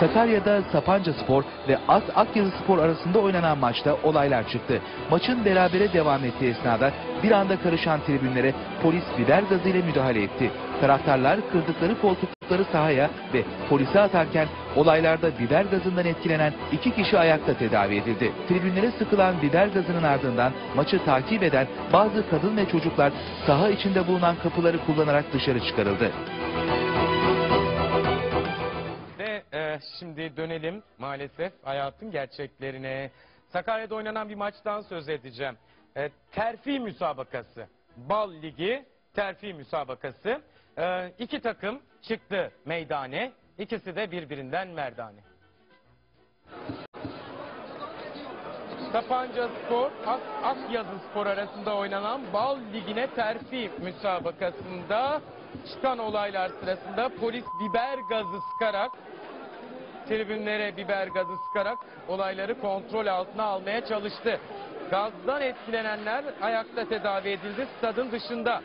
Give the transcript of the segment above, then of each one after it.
Sakarya'da Sapanca Spor ve As Akyazı Spor arasında oynanan maçta olaylar çıktı. Maçın berabere devam ettiği esnada bir anda karışan tribünlere polis biber gazıyla müdahale etti. Taraftarlar kırdıkları koltukları sahaya ve polise atarken olaylarda biber gazından etkilenen iki kişi ayakta tedavi edildi. Tribünlere sıkılan biber gazının ardından maçı takip eden bazı kadın ve çocuklar saha içinde bulunan kapıları kullanarak dışarı çıkarıldı. Şimdi dönelim maalesef hayatın gerçeklerine. Sakarya'da oynanan bir maçtan söz edeceğim. E, terfi müsabakası. Bal Ligi terfi müsabakası. E, iki takım çıktı meydane. İkisi de birbirinden merdane. Sapanca Spor, Ak Akyazı Spor arasında oynanan Bal Ligi'ne terfi müsabakasında çıkan olaylar sırasında polis biber gazı sıkarak tribünlere biber gazı sıkarak olayları kontrol altına almaya çalıştı. Gazdan etkilenenler ayakta tedavi edildi stadın dışında.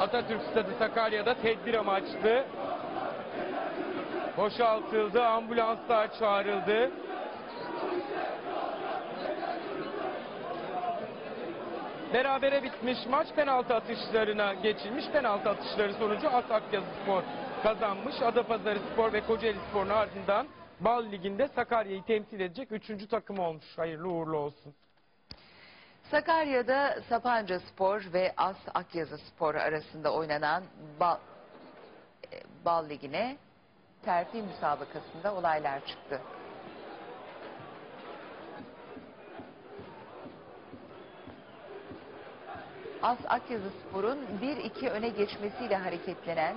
Atatürk Stadı Sakarya'da tedbir amaçlı boşaltıldı, ambulanslar çağrıldı. Berabere bitmiş maç penaltı atışlarına geçilmiş. Penaltı atışları sonucu Asakyazı Spor kazanmış. Adapazarı Spor ve Kocaeli Spor'un ardından Bal Ligi'nde Sakarya'yı temsil edecek 3. takım olmuş. Hayırlı uğurlu olsun. Sakarya'da Sapanca Spor ve As Akyazı Spor arasında oynanan Bal, e, Bal Ligi'ne terfi müsabakasında olaylar çıktı. As Akyazı Spor'un 1-2 öne geçmesiyle hareketlenen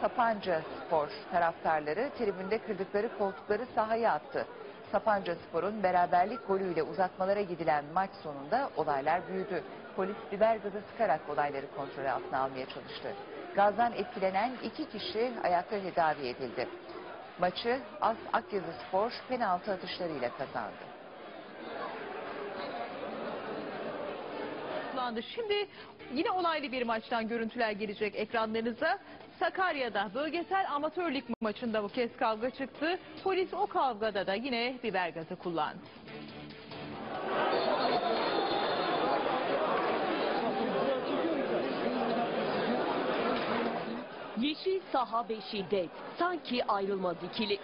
Sapanca Spor taraftarları tribünde kırdıkları koltukları sahaya attı. Sapanca Spor'un beraberlik golüyle uzatmalara gidilen maç sonunda olaylar büyüdü. Polis biber gazı sıkarak olayları kontrol altına almaya çalıştı. Gazdan etkilenen iki kişi ayakta tedavi edildi. Maçı As Akyazı Spor penaltı atışlarıyla kazandı. Toplandı. Şimdi yine olaylı bir maçtan görüntüler gelecek ekranlarınıza. Sakarya'da bölgesel amatör lig maçında bu kez kavga çıktı. Polis o kavgada da yine biber gazı kullandı. Yeşil saha ve şiddet. Sanki ayrılmaz ikili.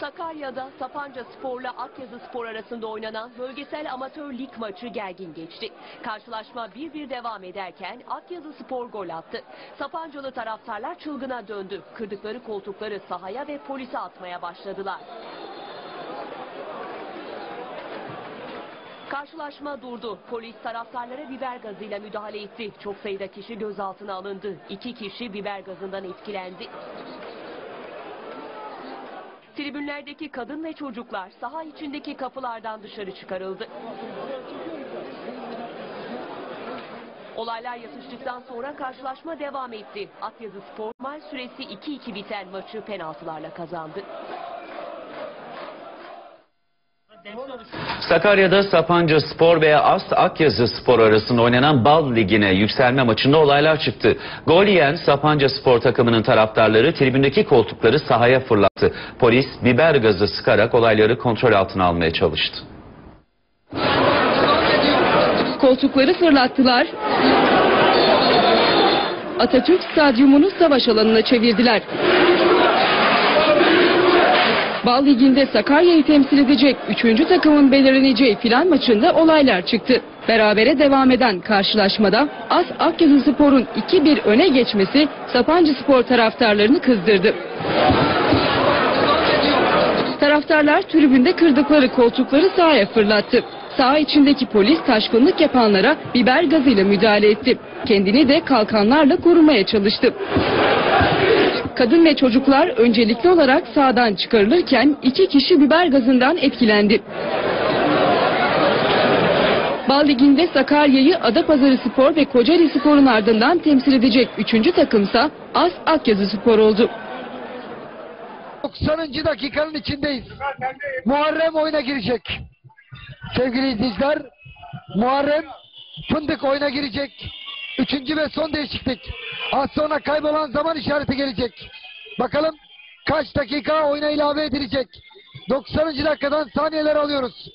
Sakarya'da Sapanca Spor'la Akyazı Spor arasında oynanan bölgesel amatör lig maçı gergin geçti. Karşılaşma 1-1 devam ederken Akyazı Spor gol attı. Sapancalı taraftarlar çılgına döndü. Kırdıkları koltukları sahaya ve polise atmaya başladılar. Karşılaşma durdu. Polis taraftarlara biber gazıyla müdahale etti. Çok sayıda kişi gözaltına alındı. İki kişi biber gazından etkilendi. Tribünlerdeki kadın ve çocuklar saha içindeki kapılardan dışarı çıkarıldı. Olaylar yatıştıktan sonra karşılaşma devam etti. Akyazı Spor maç süresi 2-2 biten maçı penaltılarla kazandı. Sakarya'da Sapanca Spor veya Ast Akyazı Spor arasında oynanan Bal Ligi'ne yükselme maçında olaylar çıktı. Gol yiyen Sapanca Spor takımının taraftarları tribündeki koltukları sahaya fırlattı. Polis biber gazı sıkarak olayları kontrol altına almaya çalıştı. Koltukları fırlattılar. Atatürk Stadyumunu savaş alanına çevirdiler. Bal Ligi'nde Sakarya'yı temsil edecek 3. takımın belirleneceği final maçında olaylar çıktı. Berabere devam eden karşılaşmada As Akyazı Spor'un 2-1 öne geçmesi Sapancı Spor taraftarlarını kızdırdı. Taraftarlar tribünde kırdıkları koltukları sahaya fırlattı. Saha içindeki polis taşkınlık yapanlara biber gazıyla müdahale etti. Kendini de kalkanlarla korumaya çalıştı. Kadın ve çocuklar öncelikli olarak sahadan çıkarılırken iki kişi biber gazından etkilendi. Bal Ligi'nde Sakarya'yı Adapazarı Spor ve Kocaeli Spor'un ardından temsil edecek üçüncü takımsa As Akyazı Spor oldu. 90. dakikanın içindeyiz. Muharrem oyuna girecek. Sevgili izleyiciler, Muharrem Fındık oyuna girecek. Üçüncü ve son değişiklik. Az sonra kaybolan zaman işareti gelecek. Bakalım kaç dakika oyuna ilave edilecek. 90. dakikadan saniyeler alıyoruz.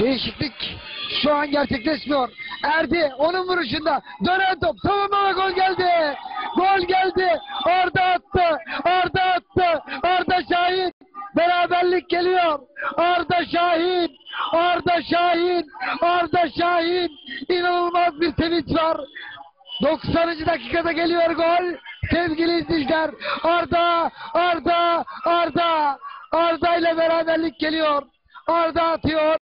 Değişiklik şu an gerçekleşmiyor. Erdi onun vuruşunda dönen top savunma ve gol geldi. Gol geldi. Arda attı. 90. dakikada geliyor gol. Sevgili izleyiciler. Arda, Arda, Arda. Arda ile beraberlik geliyor. Arda atıyor.